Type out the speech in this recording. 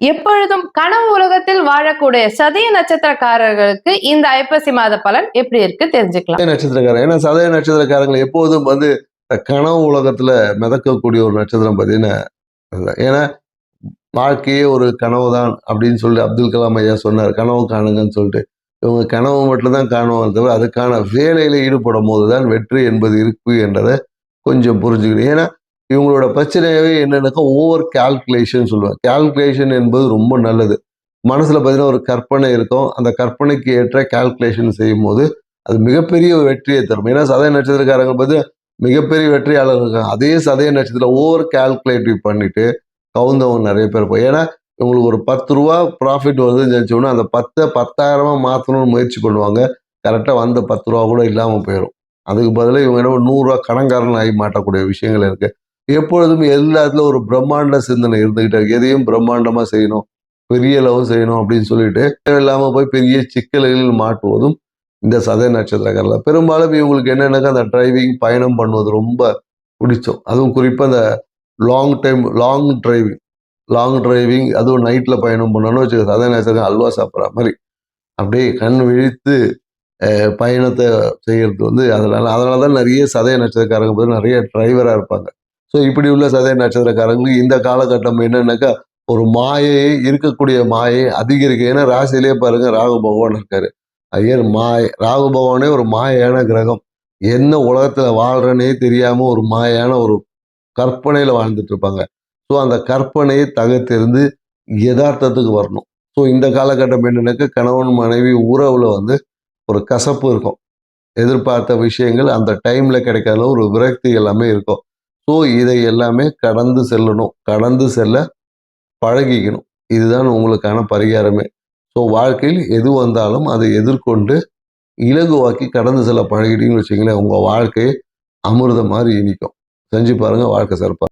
எப்பொழுதும் கனவு உலகத்தில் வாழக்கூடிய சதய நட்சத்திரக்காரர்களுக்கு இந்த ஐப்பசி மாத பலன் எப்படி இருக்கு தெரிஞ்சுக்கலாம். நட்சத்திரக்காரன் ஏன்னா சதய நட்சத்திரக்காரங்க எப்போதும் வந்து கனவு உலகத்துல மிதக்கக்கூடிய ஒரு நட்சத்திரம் பார்த்தீங்கன்னா ஏன்னா வாழ்க்கையே ஒரு கனவு தான் அப்படின்னு சொல்லி அப்துல் கலாம் ஐயா சொன்னார் கனவு காணுங்கன்னு சொல்லிட்டு. இவங்க கனவு மட்டும்தான் காணுவாங்க தவிர அதுக்கான வேலையில ஈடுபடும் போது தான் வெற்றி என்பது இருக்கு என்றதை கொஞ்சம் புரிஞ்சுக்கணும். ஏன்னா இவங்களோட பிரச்சனையாகவே என்னென்னாக்கா ஓவர் கால்குலேஷன் சொல்லுவாங்க. கால்குலேஷன் என்பது ரொம்ப நல்லது. மனசில் பார்த்தீங்கன்னா ஒரு கற்பனை இருக்கும். அந்த கற்பனைக்கு ஏற்ற கால்குலேஷன் செய்யும் போது அது மிகப்பெரிய ஒரு வெற்றியை தரும். ஏன்னா சதய நட்சத்திரக்காரங்க பார்த்து மிகப்பெரிய வெற்றியாளர் இருக்காங்க. அதே சதய நட்சத்திரம் ஓவர் கேல்குலேட்டிவ் பண்ணிட்டு கவுந்தவங்க நிறைய பேர் இருப்போம் ஏன்னா இவங்களுக்கு ஒரு பத்து ரூபா ப்ராஃபிட் வருதுன்னு நினச்சோன்னா அந்த பத்தை பத்தாயிரமா மாற்றணும்னு முயற்சி பண்ணுவாங்க. கரெக்டாக வந்த பத்து ரூபா கூட இல்லாமல் போயிடும் அதுக்கு பதிலாக இவங்க என்ன நூறுரூவா கடன்காரன் ஆகி மாட்டக்கூடிய விஷயங்கள் இருக்குது எப்பொழுதும் எல்லாத்துல ஒரு பிரம்மாண்ட சிந்தனை இருந்துகிட்டே இருக்கு. எதையும் பிரம்மாண்டமா செய்யணும் பெரிய அளவு செய்யணும் அப்படின்னு சொல்லிட்டு தேவையில்லாமல் போய் பெரிய சிக்கல்களில் மாட்டுவதும் இந்த சதய நட்சத்திரக்காரில் பெரும்பாலும் இவங்களுக்கு என்னென்னாக்கா அந்த டிரைவிங் பயணம் பண்ணுவது ரொம்ப பிடிச்சோம். அதுவும் குறிப்பாக அந்த long time long driving long driving அதுவும் நைட்டில் பயணம் பண்ணணும்னு வச்சுக்க சதய நட்சத்திரம் அல்வா சாப்பிட்ற மாதிரி. அப்படியே கண் விழித்து பயணத்தை செய்கிறது வந்து அதனால அதனால தான் நிறைய சதய நட்சத்திரக்காரங்க பார்த்து நிறைய டிரைவராக இருப்பாங்க. ஸோ இப்படி உள்ள சதய நட்சத்திரக்காரங்களுக்கு இந்த காலகட்டம் என்னன்னாக்கா ஒரு மாயையை இருக்கக்கூடிய மாயை அதிகரிக்க ஏன்னா ராசியிலே பாருங்க ராகு பகவான் இருக்காரு. ஐயர் மாய ராகு பகவானே ஒரு மாயான கிரகம். என்ன உலகத்துல வாழ்றனே தெரியாம ஒரு மாயான ஒரு கற்பனையில வாழ்ந்துட்டு இருப்பாங்க. ஸோ அந்த கற்பனையை தகர்த்திருந்து யதார்த்தத்துக்கு வரணும். ஸோ இந்த காலகட்டம் என்னன்னாக்கா கணவன் மனைவி உறவுல வந்து ஒரு கசப்பு இருக்கும். எதிர்பார்த்த விஷயங்கள் அந்த டைம்ல கிடைக்காத ஒரு விரக்தி எல்லாமே இருக்கும். ஸோ இதை எல்லாமே கடந்து செல்லணும். கடந்து செல்ல பழகிக்கணும். இதுதான் உங்களுக்கான பரிகாரமே. ஸோ வாழ்க்கையில் எது வந்தாலும் அதை எதிர்கொண்டு இலகுவாக்கி கடந்து செல்ல பழகிட்டீங்கன்னு வச்சிங்களேன் உங்கள் வாழ்க்கையை அமிர்தம் மாதிரி இனிக்கும் செஞ்சு பாருங்க வாழ்க்கை சிறப்பாக